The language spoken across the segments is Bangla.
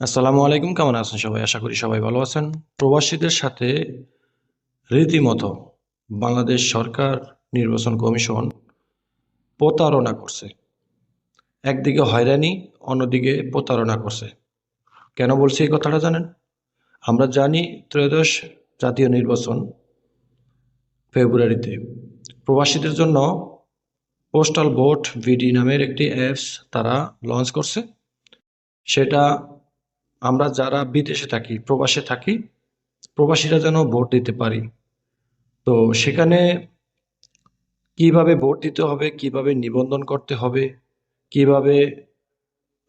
আসসালামু আলাইকুম, কেমন আছেন সবাই? আশা করি সবাই ভালো আছেন। প্রবাসীদের সাথে রীতিমতো বাংলাদেশ সরকার নির্বাচন কমিশন প্রতারণা করছে। একদিকে হয়রানি, অন্যদিকে প্রতারণা করছে। কেন বলছি এই কথাটা জানেন? আমরা জানি ত্রয়োদশ জাতীয় নির্বাচন ফেব্রুয়ারিতে। প্রবাসীদের জন্য পোস্টাল ভোট ভিডি নামের একটি অ্যাপস তারা লঞ্চ করছে। সেটা আমরা যারা বিদেশে থাকি, প্রবাসে থাকি, প্রবাসীরা যেন ভোট দিতে পারি। তো সেখানে কীভাবে ভোট দিতে হবে, কীভাবে নিবন্ধন করতে হবে, কীভাবে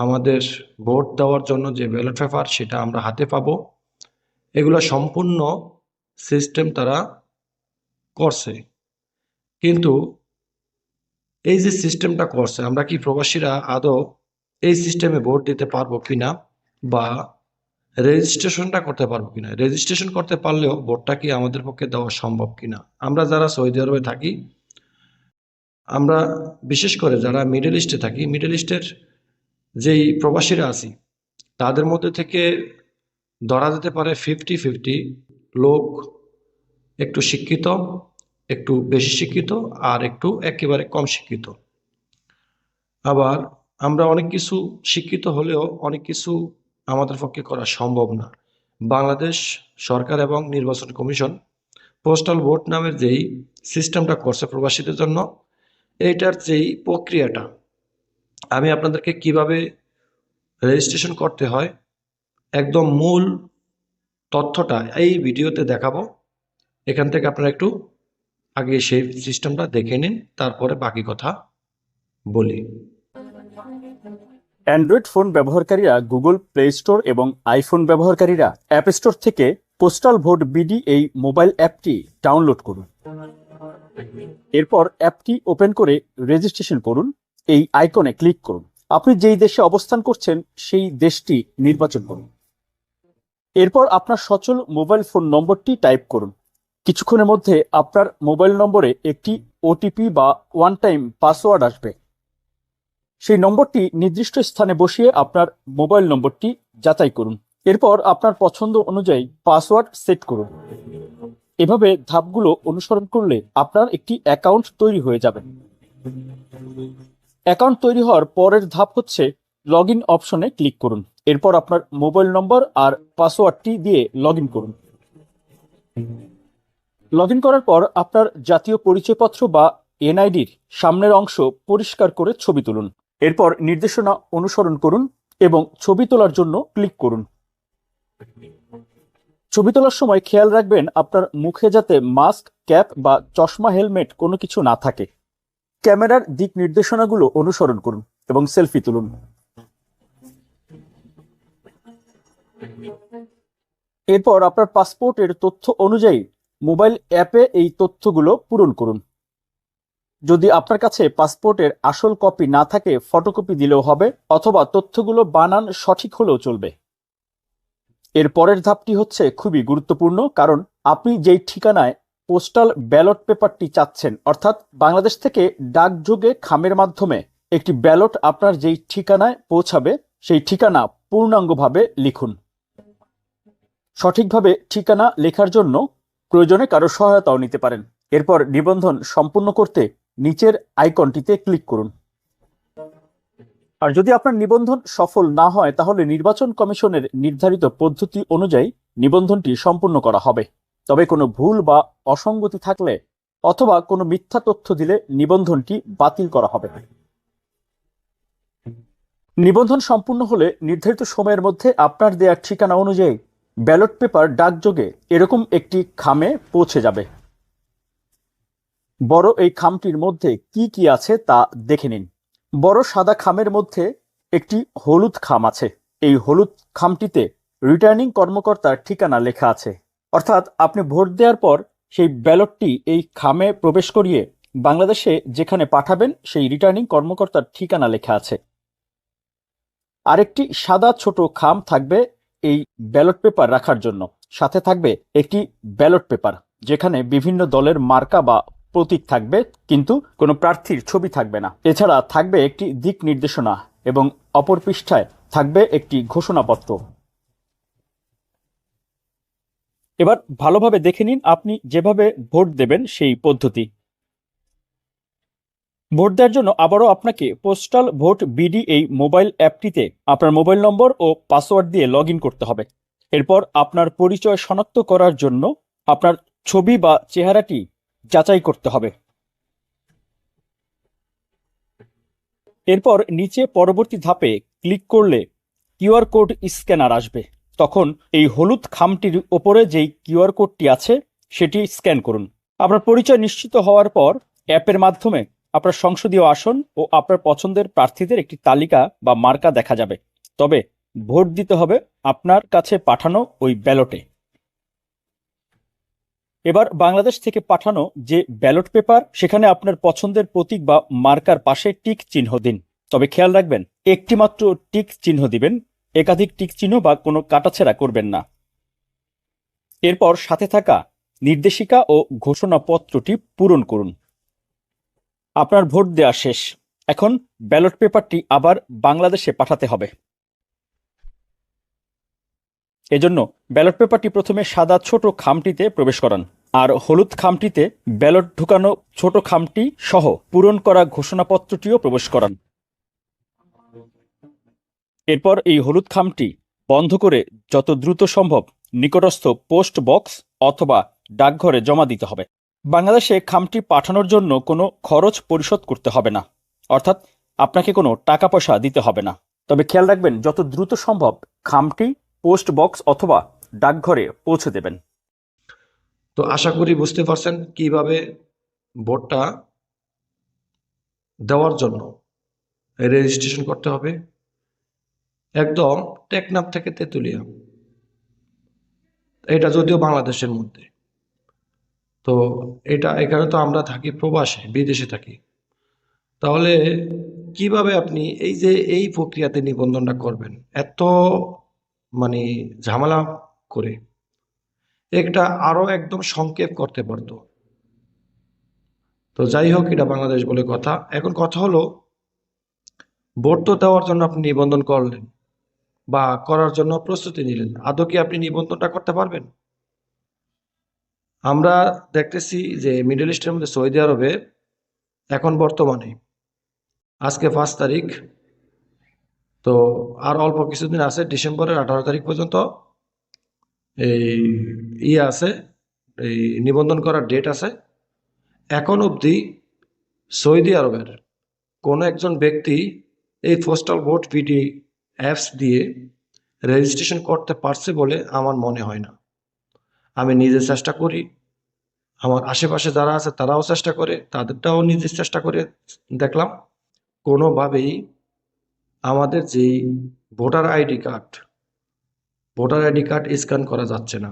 আমাদের ভোট দেওয়ার জন্য যে ব্যালট পেপার সেটা আমরা হাতে পাবো, এগুলো সম্পূর্ণ সিস্টেম তারা করছে। কিন্তু এই যে সিস্টেমটা করছে, আমরা কি প্রবাসীরা আদৌ এই সিস্টেমে ভোট দিতে পারব কিনা? বা রেজিস্ট্রেশনটা করতে পারব কিনা? রেজিস্ট্রেশন করতে পারলেও ভোটটা কি আমাদের পক্ষে দেওয়া সম্ভব কিনা? আমরা যারা সৌদি আরবে থাকি, আমরা বিশেষ করে যারা মিডল ইস্টে থাকি মিডল ইস্টের যেই প্রবাসীরা আছি, তাদের মধ্যে থেকে ধরা যেতে পারে ফিফটি ফিফটি লোক একটু শিক্ষিত, একটু বেশি শিক্ষিত আর একটু একেবারে কম শিক্ষিত। আবার আমরা অনেক কিছু শিক্ষিত হলেও অনেক কিছু আমাদের পক্ষে করা সম্ভব না। বাংলাদেশ সরকার এবং নির্বাচন কমিশন পোস্টাল ভোট নামের যেই সিস্টেমটা করছে প্রবাসীদের জন্য, এইটার যেই প্রক্রিয়াটা, আমি আপনাদেরকে কীভাবে রেজিস্ট্রেশন করতে হয়, একদম মূল তথ্যটা এই ভিডিওতে দেখাবো। এখান থেকে আপনারা একটু আগে সেই সিস্টেমটা দেখে নিন, তারপরে বাকি কথা বলি। অ্যান্ড্রয়েড ফোন ব্যবহারকারীরা গুগল প্লে স্টোর এবং আইফোন ব্যবহারকারীরা অ্যাপ স্টোর থেকে পোস্টাল ভোট বিডি এই মোবাইল অ্যাপটি ডাউনলোড করুন। এরপর অ্যাপটি ওপেন করে রেজিস্ট্রেশন করুন, এই আইকনে ক্লিক করুন। আপনি যেই দেশে অবস্থান করছেন, সেই দেশটি নির্বাচন করুন। এরপর আপনার সচল মোবাইল ফোন নম্বরটি টাইপ করুন। কিছুক্ষণের মধ্যে আপনার মোবাইল নম্বরে একটি ওটিপি বা ওয়ান টাইম পাসওয়ার্ড আসবে। সেই নম্বরটি নির্দিষ্ট স্থানে বসিয়ে আপনার মোবাইল নম্বরটি যাচাই করুন। এরপর আপনার পছন্দ অনুযায়ী পাসওয়ার্ড সেট করুন। এভাবে ধাপগুলো অনুসরণ করলে আপনার একটি অ্যাকাউন্ট তৈরি হয়ে যাবে। অ্যাকাউন্ট তৈরি হওয়ার পরের ধাপ হচ্ছে লগ ইন অপশনে ক্লিক করুন। এরপর আপনার মোবাইল নম্বর আর পাসওয়ার্ডটি দিয়ে লগ করুন। লগ করার পর আপনার জাতীয় পরিচয়পত্র বা এনআইডির সামনের অংশ পরিষ্কার করে ছবি তুলুন। এরপর নির্দেশনা অনুসরণ করুন এবং ছবি তোলার জন্য ক্লিক করুন। ছবি তোলার সময় খেয়াল রাখবেন আপনার মুখে যাতে মাস্ক, ক্যাপ বা চশমা, হেলমেট কোনো কিছু না থাকে। ক্যামেরার দিক নির্দেশনাগুলো অনুসরণ করুন এবং সেলফি তুলুন। এরপর আপনার পাসপোর্টের তথ্য অনুযায়ী মোবাইল অ্যাপে এই তথ্যগুলো পূরণ করুন। যদি আপনার কাছে পাসপোর্টের আসল কপি না থাকে, ফটোকপি দিলেও হবে, অথবা তথ্যগুলো বানান সঠিক হলেও চলবে। এর পরের ধাপটি হচ্ছে খুবই গুরুত্বপূর্ণ, কারণ আপনি যেই ঠিকানায় পোস্টাল ব্যালট পেপারটি চাচ্ছেন, অর্থাৎ বাংলাদেশ থেকে ডাকযোগে খামের মাধ্যমে একটি ব্যালট আপনার যেই ঠিকানায় পৌঁছাবে, সেই ঠিকানা পূর্ণাঙ্গভাবে লিখুন। সঠিকভাবে ঠিকানা লেখার জন্য প্রয়োজনে কারও সহায়তাও নিতে পারেন। এরপর নিবন্ধন সম্পূর্ণ করতে নিচের আইকনটিতে ক্লিক করুন। আর যদি আপনার নিবন্ধন সফল না হয়, তাহলে নির্বাচন কমিশনের নির্ধারিত পদ্ধতি অনুযায়ী নিবন্ধনটি সম্পূর্ণ করা হবে। তবে কোনো ভুল বা অসঙ্গতি থাকলে অথবা কোনো মিথ্যা তথ্য দিলে নিবন্ধনটি বাতিল করা হবে। নিবন্ধন সম্পূর্ণ হলে নির্ধারিত সময়ের মধ্যে আপনার দেয়া ঠিকানা অনুযায়ী ব্যালট পেপার ডাকযোগে এরকম একটি খামে পৌঁছে যাবে। বড় এই খামটির মধ্যে কি কি আছে তা দেখে নিন। বড় সাদা খামের মধ্যে একটি হলুদ খাম আছে। এই হলুদ খামটিতে রিটার্নিং কর্মকর্তার ঠিকানা লেখা আছে। অর্থাৎ আপনি ভোট দেওয়ার পর সেই ব্যালটটি এই খামে প্রবেশ করিয়ে বাংলাদেশে যেখানে পাঠাবেন সেই রিটার্নিং কর্মকর্তার ঠিকানা লেখা আছে। আরেকটি সাদা ছোট খাম থাকবে এই ব্যালট পেপার রাখার জন্য। সাথে থাকবে একটি ব্যালট পেপার, যেখানে বিভিন্ন দলের মার্কা বা প্রতীক থাকবে, কিন্তু কোনো প্রার্থীর ছবি থাকবে না। এছাড়া থাকবে একটি দিক নির্দেশনা এবং অপর পৃষ্ঠায় থাকবে একটি ঘোষণাপত্র। এবার ভালোভাবে দেখে নিন আপনি যেভাবে ভোট দেবেন সেই পদ্ধতি। ভোট দেওয়ার জন্য আবারও আপনাকে পোস্টাল ভোট বিডি এই মোবাইল অ্যাপটিতে আপনার মোবাইল নম্বর ও পাসওয়ার্ড দিয়ে লগ করতে হবে। এরপর আপনার পরিচয় শনাক্ত করার জন্য আপনার ছবি বা চেহারাটি যাচাই করতে হবে। এরপর নিচে পরবর্তী ধাপে ক্লিক করলে কিউআর কোড স্ক্যানার আসবে। তখন এই হলুদ খামটির ওপরে যেই কিউআর কোডটি আছে, সেটি স্ক্যান করুন। আপনার পরিচয় নিশ্চিত হওয়ার পর অ্যাপের মাধ্যমে আপনার সংসদীয় আসন ও আপনার পছন্দের প্রার্থীদের একটি তালিকা বা মার্কা দেখা যাবে। তবে ভোট দিতে হবে আপনার কাছে পাঠানো ওই ব্যালটে। এবার বাংলাদেশ থেকে পাঠানো যে ব্যালট পেপার, সেখানে আপনার পছন্দের প্রতীক বা মার্কার পাশে টিক চিহ্ন দিন। তবে খেয়াল রাখবেন একটি মাত্র টিক চিহ্ন দিবেন, একাধিক টিক চিহ্ন বা কোনো কাটাছেড়া করবেন না। এরপর সাথে থাকা নির্দেশিকা ও ঘোষণাপত্রটি পূরণ করুন। আপনার ভোট দেওয়া শেষ। এখন ব্যালট পেপারটি আবার বাংলাদেশে পাঠাতে হবে। এজন্য ব্যালট পেপারটি প্রথমে সাদা ছোট খামটিতে প্রবেশ করান আর হলুদ খামটিতে ব্যালট ঢুকানো ছোট খামটি সহ পূরণ করা ঘোষণাপত্রটিও প্রবেশ করান। এরপর এই হলুদ খামটি বন্ধ করে যত দ্রুত সম্ভব নিকটস্থ পোস্ট বক্স অথবা ডাকঘরে জমা দিতে হবে। বাংলাদেশে খামটি পাঠানোর জন্য কোনো খরচ পরিশোধ করতে হবে না, অর্থাৎ আপনাকে কোনো টাকা পয়সা দিতে হবে না। তবে খেয়াল রাখবেন, যত দ্রুত সম্ভব খামটি পোস্ট বক্স অথবা ডাকঘরে পৌঁছে দেবেন। তো আশা করি বুঝতে পারছেন কীভাবে ভোটটা দেওয়ার জন্য রেজিস্ট্রেশন করতে হবে। একদম টেকনাফ থেকে তেঁতুলিয়া। এটা যদিও বাংলাদেশের মধ্যে। তো এটা এখানে তো আমরা থাকি, প্রবাসে, বিদেশে থাকি। তাহলে কীভাবে আপনি এই যে এই প্রক্রিয়াতে নিবন্ধনটা করবেন? এত মানে ঝামেলা করে। একটা আরও একদম সংক্ষেপ করতে পারতো। তো যাই হোক, এটা বাংলাদেশ বলে কথা। এখন কথা হলো, ভোট তো দেওয়ার জন্য আপনি নিবন্ধন করলেন বা করার জন্য প্রস্তুতি নিলেন। আদৌ কি আপনি নিবন্ধনটা করতে পারবেন? আমরা দেখতেছি যে মিডল ইস্টের মধ্যে সৌদি আরবে এখন বর্তমানে, আজকে পাঁচ তারিখ তো আর অল্প কিছুদিন আছে, ডিসেম্বরের আঠারো তারিখ পর্যন্ত এই ইয়ে আছে, এই নিবন্ধন করার ডেট আছে। এখন অবধি সৌদি আরবের কোনো একজন ব্যক্তি এই পোস্টাল ভোট ভিডি অ্যাপস দিয়ে রেজিস্ট্রেশন করতে পারছে বলে আমার মনে হয় না। আমি নিজে চেষ্টা করি। আমার আশেপাশে যারা আছে তারাও চেষ্টা করে, তাদেরটাও নিজে চেষ্টা করে দেখলাম। কোনোভাবেই আমাদের যেই voter ID card, voter ID card scan করা যাচ্ছে না।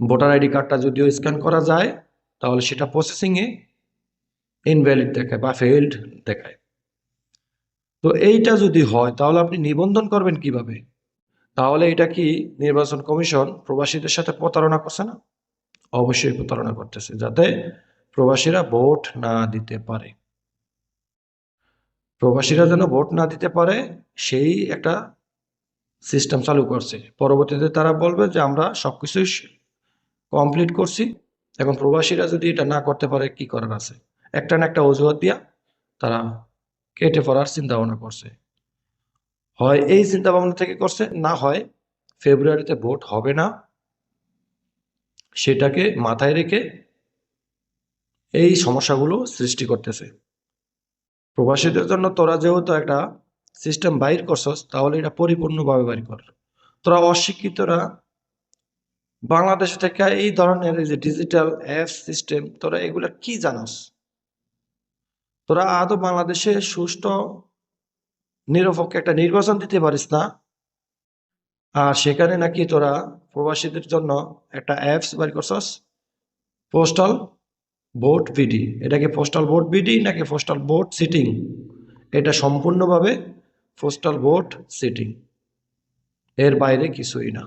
ভোটার আইডি কার্ডটা যদিও স্ক্যান করা যায়, তাহলে সেটা প্রসেসিংয়ে ইনভ্যালিড দেখায় বা ফেইল্ড দেখায়। তো এইটা যদি হয়, তাহলে আপনি নিবন্ধন করবেন কীভাবে? তাহলে এটা কি নির্বাচন কমিশন প্রবাসীদের সাথে প্রতারণা করছে না? অবশ্যই প্রতারণা করতেছে, যাতে প্রবাসীরা ভোট না দিতে পারে। প্রবাসীরা যেন ভোট না দিতে পারে, সেই একটা সিস্টেম চালু করছে। পরবর্তীতে তারা বলবে যে, আমরা সবকিছুই কমপ্লিট করছি। এখন প্রবাসীরা যদি এটা না করতে পারে, কি করার আছে? একটা না একটা অজুহাত দিয়া তারা কেটে পড়ার চিন্তা ভাবনা করছে। হয় এই চিন্তা ভাবনা থেকে করছে, না হয় ফেব্রুয়ারিতে ভোট হবে না। সেটাকে মাথায় রেখে এই সমস্যাগুলো সৃষ্টি করতেছে। প্রবাসীদের জন্য তোরা যেহেতু একটা সিস্টেম বাইর করছস, তাহলে এটা পরিপূর্ণভাবে বাইর কর। তোরা অশিক্ষিতরা, বাংলাদেশ থেকে এই ধরনের যে ডিজিটাল অ্যাপ সিস্টেম তোরা এগুলা কি জানাস? তোরা আদৌ বাংলাদেশে সুষ্ঠু, নিরপেক্ষ একটা নির্বাচন দিতে পারিস না? আর সেখানে নাকি তোরা প্রবাসীদের জন্য একটা অ্যাপস বাইর করছস? পোস্টাল ভোট বিডি এটা কি পোস্টাল ভোট বিডি নাকি পোস্টাল ভোট সিটিং এটা সম্পূর্ণভাবে পোস্টাল ভোট সিটিং এর বাইরে কিছুই না।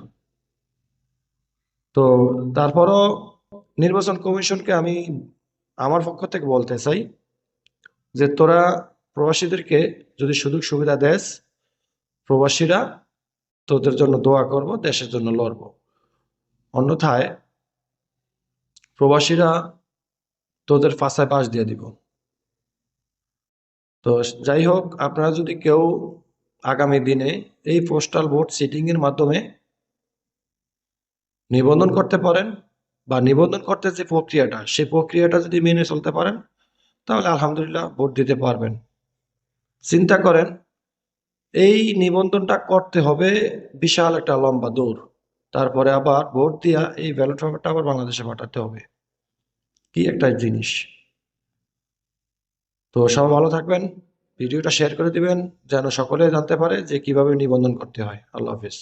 তো তারপরও নির্বাচন কমিশনকে আমি আমার পক্ষ থেকে বলতে চাই যে তোরা প্রবাসীদেরকে যদি সুযোগ সুবিধা দেস, প্রবাসীরা তোদের জন্য দোয়া করব, দেশের জন্য লড়ব। অন্যথায় প্রবাসীরা তোদের ফাঁসায় পাশ দিয়ে দিব। তো যাই হোক, আপনারা যদি কেউ আগামী দিনে এই পোস্টাল ভোট সিটিং এর মাধ্যমে নিবন্ধন করতে পারেন বা নিবন্ধন করতে যে প্রক্রিয়াটা, সেই প্রক্রিয়াটা যদি মেনে চলতে পারেন, তাহলে আলহামদুলিল্লাহ ভোট দিতে পারবেন। চিন্তা করেন, এই নিবন্ধনটা করতে হবে বিশাল একটা লম্বা দৌড়। তারপরে আবার ভোট দিয়া এই ব্যালট পেপারটা আবার বাংলাদেশে পাঠাতে হবে। কি একটা জিনিস। তো সবাই ভালো থাকবেন, ভিডিওটা শেয়ার করে দিবেন, যেন সকলে জানতে পারে যে কীভাবে নিবন্ধন করতে হয়। আল্লাহ হাফিজ।